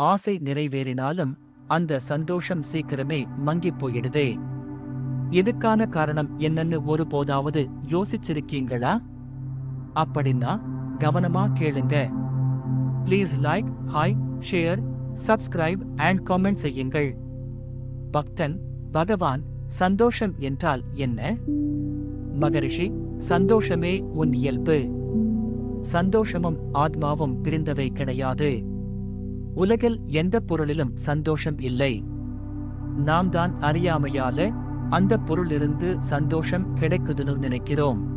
ஆசை நிறைவேறினாலும் அந்த சந்தோஷம் சீக்கிரமே மங்கிப் போயிடுதே. இதுக்கான காரணம் என்னன்னு ஒருபோதாவது யோசிச்சிருக்கீங்களா? அப்படின்னா கவனமா கேளுங்க. Please like hi share subscribe and comment செய்யுங்கள். பக்தன் பகவான் சந்தோஷம் என்றால் என்ன? மகரிஷி சந்தோஷமே உன் இயல்பு. சந்தோஷமும் ஆத்மாவும் பிரிந்தவை கிடையாது. உலகில் எந்த பொருளிலும் சந்தோஷம் இல்லை. நாம் தான் அறியாமையால அந்த பொருளிலிருந்து சந்தோஷம் கிடைக்குதுன்னு நினைக்கிறோம்.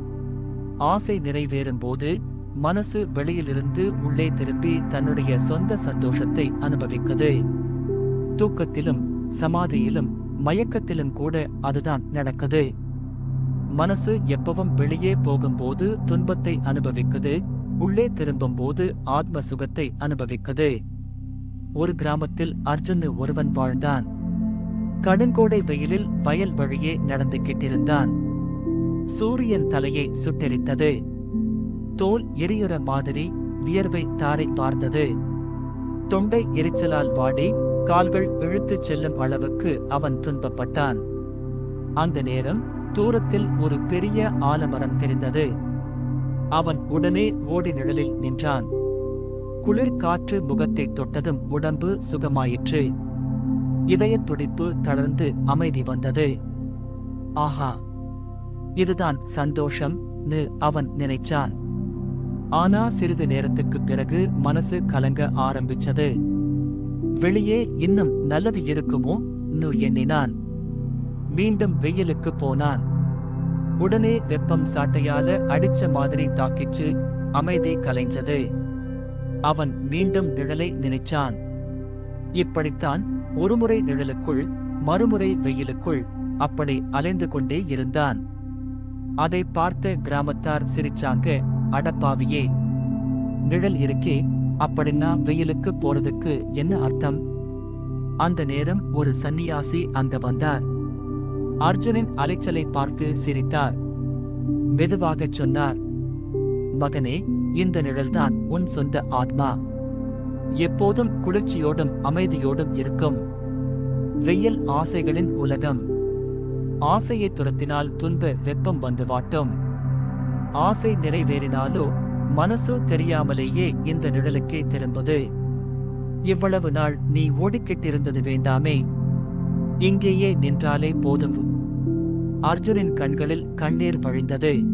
ஆசை நிறைவேறும் போது மனசு வெளியிலிருந்து உள்ளே திரும்பி தன்னுடைய சொந்த சந்தோஷத்தை அனுபவிக்குது. தூக்கத்திலும் சமாதியிலும் மயக்கத்திலும் கூட அதுதான் நடக்குது. மனசு எப்பவும் வெளியே போகும்போது துன்பத்தை அனுபவிக்குது. உள்ளே திரும்பும்போது ஆத்ம சுகத்தை அனுபவிக்குது. ஒரு கிராமத்தில் அர்ஜுன் ஒருவன் வாழ்ந்தான். கடுங்கோடை வெயிலில் வயல் வழியே நடந்து கிட்டிருந்தான் சூரியன் தலையை சுட்டெரித்தது. தோல் எரியுற மாதிரி வியர்வை தாரை பார்த்தது தொண்டை எரிச்சலால் வாடி கால்கள் இழுத்துச் செல்லும் அளவுக்கு அவன் துன்பப்பட்டான். அந்த நேரம் தூரத்தில் ஒரு பெரிய ஆலமரம் தெரிந்தது. அவன் உடனே ஓடி நிழலில் நின்றான். குளிர் காற்று முகத்தை தொட்டதும் உடம்பு சுகமாயிற்று. இதயத் துடிப்பு தளர்ந்து அமைதி வந்தது. ஆஹா இதுதான் சந்தோஷம் அவன் நினைச்சான். ஆனா சிறிது நேரத்துக்கு பிறகு மனசு கலங்க ஆரம்பிச்சது. வெளியே இன்னும் நல்லது இருக்குமோ நு எண்ணினான். மீண்டும் வெயிலுக்கு போனான். உடனே வெப்பம் சாட்டையால அடிச்ச மாதிரி தாக்கிச்சு அமைதி கலைஞ்சது. அவன் மீண்டும் நிழலை நினைச்சான். இப்படித்தான் ஒருமுறை நிழலுக்குள் மறுமுறை வெயிலுக்குள் அப்படி அலைந்து கொண்டே இருந்தான். அதை பார்த்த கிராமத்தார் சிரிச்சாங்க அடப்பாவியே நிழல் இருக்கே அப்படின்னா வெயிலுக்கு போறதுக்கு என்ன அர்த்தம்? அந்த நேரம் ஒரு சன்னியாசி அங்க வந்தார். அர்ஜுனின் அலைச்சலை பார்த்து சிரித்தார். மெதுவாகச் சொன்னார் மகனே இந்த நிழல்தான் உன் சொந்த ஆத்மா. எப்போதும் குளிர்ச்சியோடும் அமைதியோடும் இருக்கும். வெயில் ஆசைகளின் உலகம். ஆசையை துரத்தினால் துன்ப வெப்பம் வந்து வாட்டும். ஆசை நிறைவேறினாலோ மனசு தெரியாமலேயே இந்த நிழலுக்கே திரும்புது. இவ்வளவு நாள் நீ ஓடிக்கிட்டிருந்தது வேண்டாமே. இங்கேயே நின்றாலே போதும். அர்ஜுனின் கண்களில் கண்ணீர் வழிந்தது.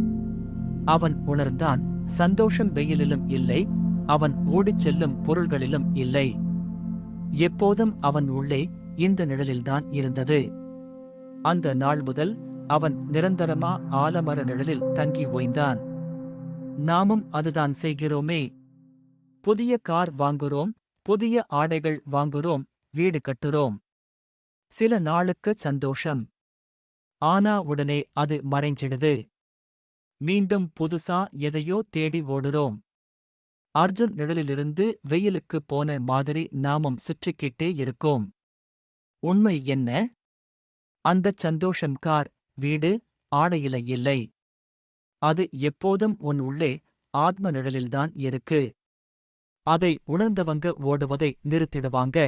அவன் உணர்ந்தான் சந்தோஷம் வெயிலிலும் இல்லை அவன் ஓடிச் செல்லும் பொருள்களிலும் இல்லை. எப்போதும் அவன் உள்ளே இந்த நிழலில்தான் இருந்தது. அந்த நாள் முதல் அவன் நிரந்தரமா ஆலமர நிழலில் தங்கி ஓய்ந்தான். நாமும் அதுதான் செய்கிறோமே. புதிய கார் வாங்குறோம் புதிய ஆடைகள் வாங்குறோம் வீடு கட்டுறோம். சில நாளுக்கு சந்தோஷம். ஆனா உடனே அது மறைஞ்சிடுது. மீண்டும் புதுசா எதையோ தேடி ஓடுறோம். அர்ஜுன் நிழலிலிருந்து வெயிலுக்கு போன மாதிரி நாமும் சுற்றிக்கிட்டே இருக்கோம். உண்மை என்ன? அந்தச் சந்தோஷம் கார் வீடு ஆடையில இல்லை. அது எப்போதும் உன் உள்ளே ஆத்ம நிழலில்தான் இருக்கு. அதை உணர்ந்தவங்க ஓடுவதை நிறுத்திடுவாங்க.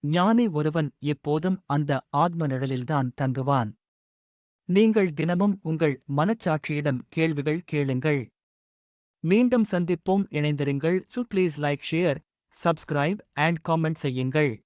ஞானி ஒருவன் எப்போதும் அந்த ஆத்ம நிழலில்தான் தங்குவான். நீங்கள் தினமும் உங்கள் மனச்சாட்சியிடம் கேள்விகள் கேளுங்கள். மீண்டும் சந்திப்போம். இணைந்திருங்கள். சு please like share subscribe and comment செய்யுங்கள்.